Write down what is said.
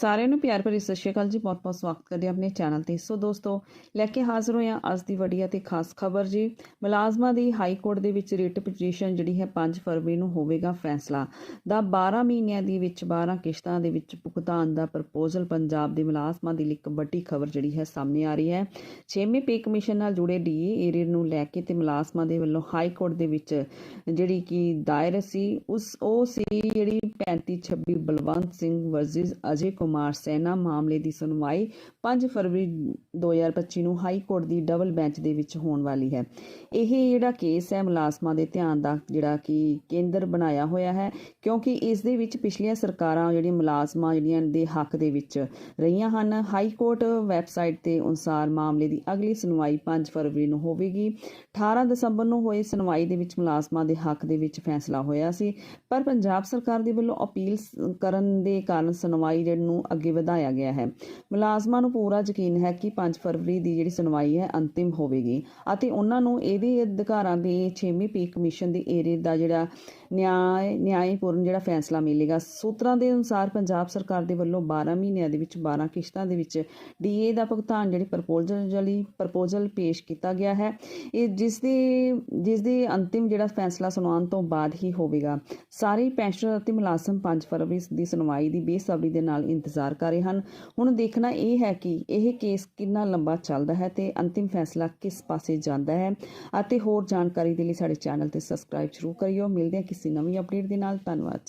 ਸਾਰਿਆਂ ਨੂੰ ਪਿਆਰ ਭਰੀ ਸਤਿ ਸ਼੍ਰੀ ਅਕਾਲ ਜੀ। ਬਹੁਤ-ਬਹੁਤ ਸਵਾਗਤ ਕਰਦੇ ਹਾਂ ਆਪਣੇ ਚੈਨਲ ਤੇ। ਸੋ ਦੋਸਤੋ, ਲੈ ਕੇ ਹਾਜ਼ਰ ਹੋਏ ਹਾਂ ਅੱਜ ਦੀ ਵੱਡੀ ਅਤੇ ਖਾਸ ਖਬਰ ਜੀ। ਮੁਲਾਜ਼ਮਾਂ ਦੀ ਹਾਈ ਕੋਰਟ ਦੇ ਵਿੱਚ ਰਿਟ ਪਟੀਸ਼ਨ ਜਿਹੜੀ ਹੈ 5 ਫਰਵਰੀ ਨੂੰ ਹੋਵੇਗਾ ਫੈਸਲਾ। ਦਾ 12 ਮਹੀਨਿਆਂ ਦੀ ਵਿੱਚ 12 ਕਿਸ਼ਤਾਂ ਦੇ ਵਿੱਚ ਭੁਗਤਾਨ ਦਾ ਪ੍ਰਪੋਜ਼ਲ ਪੰਜਾਬ ਦੇ ਮੁਲਾਜ਼ਮਾਂ ਦੀ ਲਈ ਇੱਕ ਵੱਡੀ ਖਬਰ ਜਿਹੜੀ ਹੈ ਸਾਹਮਣੇ ਆ ਰਹੀ ਹੈ। 6ਵੇਂ ਪੇ ਕਮਿਸ਼ਨ ਨਾਲ ਜੁੜੇ ਡੀਏ ਏਰੀਆ ਨੂੰ ਲੈ ਕੇ ਤੇ ਮੁਲਾਜ਼ਮਾਂ ਦੇ ਵੱਲੋਂ ਹਾਈ ਕੋਰਟ ਦੇ ਵਿੱਚ ਜਿਹੜੀ ਕਿ ਦਾਇਰ ਸੀ, ਉਸ ਉਹ ਸੀ ਜਿਹੜੀ 3526 ਬਲਵੰਤ ਸਿੰਘ ਵਰਜ਼ਿਸ ਅਜੇ ਕੁਮਾਰ ਕੁਮਾਰ ਸੈਨਾ ਮਾਮਲੇ ਦੀ ਸੁਣਵਾਈ 5 ਫਰਵਰੀ 2025 ਨੂੰ ਹਾਈ ਕੋਰਟ ਦੀ ਡਬਲ ਬੈਂਚ ਦੇ ਵਿੱਚ ਹੋਣ ਵਾਲੀ ਹੈ। ਇਹ ਜਿਹੜਾ ਕੇਸ ਹੈ, ਮੁਲਾਜ਼ਮਾਂ ਦੇ ਧਿਆਨ ਦਾ ਜਿਹੜਾ ਕਿ ਕੇਂਦਰ ਬਣਾਇਆ ਹੋਇਆ ਹੈ, ਕਿਉਂਕਿ ਇਸ ਦੇ ਵਿੱਚ ਪਿਛਲੀਆਂ ਸਰਕਾਰਾਂ ਜਿਹੜੀਆਂ ਮੁਲਾਜ਼ਮਾਂ ਜਿਹੜੀਆਂ ਦੇ ਹੱਕ ਦੇ ਵਿੱਚ ਰਹੀਆਂ ਹਨ। ਹਾਈ ਕੋਰਟ ਵੈਬਸਾਈਟ ਤੇ ਅਨੁਸਾਰ ਮਾਮਲੇ ਦੀ ਅਗਲੀ ਸੁਣਵਾਈ 5 ਫਰਵਰੀ ਨੂੰ ਹੋਵੇਗੀ। 18 ਦਸੰਬਰ ਨੂੰ ਹੋਈ ਸੁਣਵਾਈ ਦੇ ਵਿੱਚ ਮੁਲਾਜ਼ਮਾਂ ਦੇ ਹੱਕ ਦੇ ਵਿੱਚ ਫੈਸਲਾ ਹੋਇਆ ਸੀ, ਪਰ ਪੰਜਾਬ ਸਰਕਾਰ ਦੇ ਵੱਲੋਂ ਅਪੀਲ ਕਰਨ ਦੇ ਕਾਰਨ ਸੁਣਵਾਈ ਜਿਹੜੀ ਨੂੰ ਅੱਗੇ ਵਧਾਇਆ ਗਿਆ ਹੈ। ਮੁਲਾਜ਼ਮਾਂ ਨੂੰ ਪੂਰਾ ਯਕੀਨ ਹੈ ਕਿ 5 ਫਰਵਰੀ ਦੀ ਜਿਹੜੀ ਸੁਣਵਾਈ ਹੈ ਅੰਤਿਮ ਹੋਵੇਗੀ ਅਤੇ ਉਹਨਾਂ ਨੂੰ ਇਹਦੇ ਅਧਿਕਾਰਾਂ ਦੇ 6ਵੇਂ ਪੇ ਕਮਿਸ਼ਨ ਦੇ ਏਰੇ ਦਾ ਜਿਹੜਾ ਨਿਆਂ ਨਿਆਂਪੂਰਨ ਜਿਹੜਾ ਫੈਸਲਾ ਮਿਲੇਗਾ। ਸੂਤਰਾਂ ਦੇ ਅਨੁਸਾਰ ਪੰਜਾਬ ਸਰਕਾਰ ਦੇ ਵੱਲੋਂ 12 ਮਹੀਨਿਆਂ ਦੇ ਵਿੱਚ 12 ਕਿਸ਼ਤਾਂ ਦੇ ਵਿੱਚ ਡੀਏ ਦਾ ਭੁਗਤਾਨ ਜਿਹੜੀ ਪ੍ਰਪੋਜ਼ਲ ਜਲੀ, ਪ੍ਰਪੋਜ਼ਲ ਪੇਸ਼ ਕੀਤਾ ਗਿਆ ਹੈ। ਇਹ ਜਿਸ ਦੇ ਜਿਸ ਦੇ ਅੰਤਿਮ ਜਿਹੜਾ ਫੈਸਲਾ ਸੁਣਾਉਣ ਤੋਂ ਬਾਅਦ ਹੀ ਹੋਵੇਗਾ। ਸਾਰੇ ਪੈਨਸ਼ਨਰ ਅਤੇ ਮੁਲਾਜ਼ਮ 5 ਫਰਵਰੀ ਦੀ ਸੁਣਵਾਈ ਦੀ ਬੇਸਬਰੀ ਦੇ ਨਾਲ ਇੰਤਜ਼ਾਰ ਕਰ ਰਹੇ ਹਨ। ਹੁਣ ਦੇਖਣਾ ਇਹ ਹੈ ਕਿ ਇਹ ਕੇਸ ਕਿੰਨਾ ਲੰਬਾ ਚੱਲਦਾ ਹੈ ਤੇ ਅੰਤਿਮ ਫੈਸਲਾ ਕਿਸ ਪਾਸੇ ਜਾਂਦਾ ਹੈ ਅਤੇ ਹੋਰ ਜਾਣਕਾਰੀ ਦੇ ਲਈ ਸਾਡੇ ਚੈਨਲ ਤੇ ਸਬਸਕ੍ਰਾਈਬ ਜ਼ਰੂਰ ਕਰਿਓ। ਮਿਲਦੇ ਹਾਂ ਕਿਸੇ ਨਵੀਂ ਅਪਡੇਟ ਦੇ ਨਾਲ। ਧੰਨਵਾਦ ਜੀ।